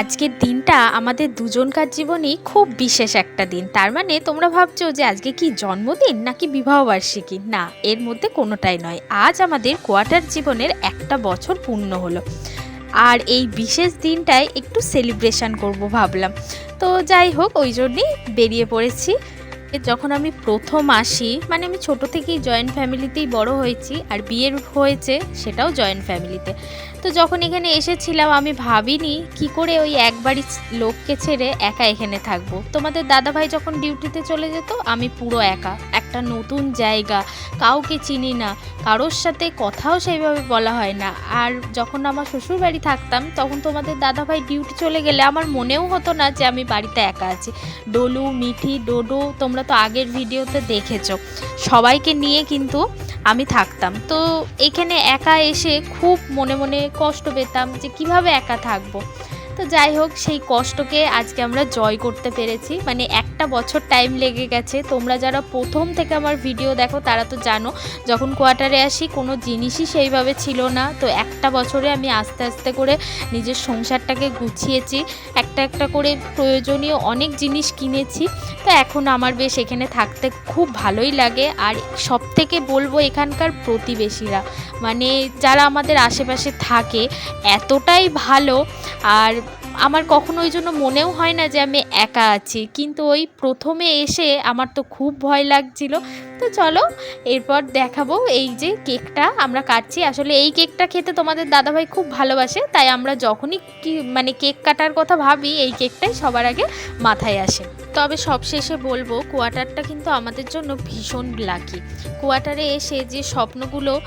আজকের দিনটা আমাদের দুজনকার জীবনেই খুব বিশেষ একটা দিন। তার মানে তোমরা ভাবছ যে আজকে কি জন্মদিন নাকি বিবাহবার্ষিকী? না, এর মধ্যে কোনোটাই নয়। আজ আমাদের কোয়ার্টার জীবনের একটা বছর পূর্ণ হলো। আর এই বিশেষ দিনটায় একটু সেলিব্রেশন করব ভাবলাম। তো যাই হোক, ওই জন্যই বেরিয়ে পড়েছি। যখন আমি প্রথম আসি মানে আমি ছোট থেকেই জয়েন্ট ফ্যামিলিতেই বড় হয়েছি আর বিয়ের হয়েছে সেটাও জয়েন্ট ফ্যামিলিতে তো যখন এখানে এসেছিলাম, আমি ভাবিনি কি করে ওই একবারই লোককে ছেড়ে একা এখানে থাকব। তোমাদের দাদাভাই যখন ডিউটিতে চলে যেত, আমি পুরো একা। একটা নতুন জায়গা, কাউকে চিনি না, কারোর সাথে কথাও সেইভাবে বলা হয় না। আর যখন আমার শ্বশুর বাড়ি থাকতাম, তখন তোমাদের দাদাভাই ডিউটি চলে গেলে আমার মনেও হতো না যে আমি বাড়িতে একা আছি। ডলু, মিঠি, ডোডো, তোমরা তো আগের ভিডিওতে দেখেছ। সবাইকে নিয়ে কিন্তু আমি থাকতাম। তো এখানে একা এসে খুব মনে মনে কষ্ট পেতাম যে কীভাবে একা থাকব। তো যাই হোক, সেই কষ্টকে আজকে আমরা জয় করতে পেরেছি। মানে একটা বছর টাইম লেগে গেছে। তোমরা যারা প্রথম থেকে আমার ভিডিও দেখো, তারা তো জানো, যখন কোয়ার্টারে আসি, কোনো জিনিসই সেইভাবে ছিল না। তো একটা বছরে আমি আস্তে আস্তে করে নিজের সংসারটাকে গুছিয়েছি। একটা একটা করে প্রয়োজনীয় অনেক জিনিস কিনেছি। তো এখন আমার বেশ এখানে থাকতে খুব ভালোই লাগে। আর সব থেকে বলব এখানকার প্রতিবেশীরা। মানে যারা আমাদের আশেপাশে থাকে, এতটাই ভালো। আর আমার কখনো ওই জন্য মনেও হয় না যে আমি একা আছি। কিন্তু ওই প্রথমে এসে আমার তো খুব ভয় লাগছিল। তো চলো, এরপর দেখাবো এই যে কেকটা আমরা কাটছি। আসলে এই কেকটা খেতে তোমাদের দাদাভাই খুব ভালোবাসে। তাই আমরা যখনই কি মানে কেক কাটার কথা ভাবি, এই কেকটাই সবার আগে মাথায় আসে। তবে সবশেষে বলব, কোয়ার্টারটা কিন্তু আমাদের জন্য ভীষণ লাকি। কোয়ার্টারে এসে যে স্বপ্নগুলো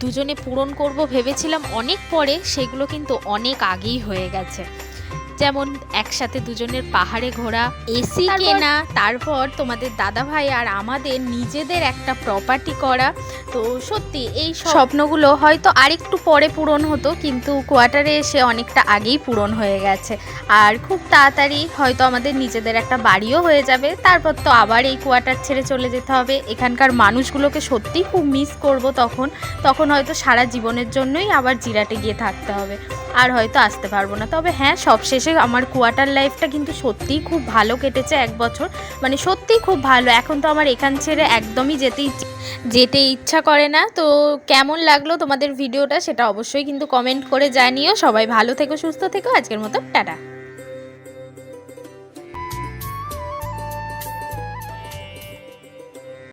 দুজনে পূরণ করব ভেবেছিলাম, অনেক পরে সেগুলো কিন্তু অনেক আগেই হয়ে গেছে। যেমন একসাথে দুজনের পাহাড়ে ঘোরা এসি কেনা তারপর তোমাদের দাদা ভাই আর আমাদের নিজেদের একটা প্রপার্টি করা। তো সত্যি এই স্বপ্নগুলো হয়তো আরেকটু পরে পূরণ হতো কিন্তু কোয়ার্টারে এসে অনেকটা আগেই পূরণ হয়ে গেছে। আর খুব তাড়াতাড়ি হয়তো আমাদের নিজেদের একটা বাড়িও হয়ে যাবে। তারপর তো আবার এই কোয়ার্টার ছেড়ে চলে যেতে হবে। এখানকার মানুষগুলোকে সত্যিই খুব মিস করব তখন। তখন হয়তো সারা জীবনের জন্যই আবার জিরাটে গিয়ে থাকতে হবে। আর হয়তো আসতে পারব না। তবে হ্যাঁ সবশেষে আমার কোয়ার্টার লাইফটা কিন্তু সত্যিই খুব ভালো কেটেছে এক বছর। মানে সত্যিই খুব ভালো। এখন তো আমার এখান ছেড়ে একদমই যেতে যেতে ইচ্ছা করে না। তো কেমন লাগল তোমাদের ভিডিওটা সেটা অবশ্যই কিন্তু কমেন্ট করে জানিও। সবাই ভালো থেকো, সুস্থ থেকো। আজকের মতো টাটা।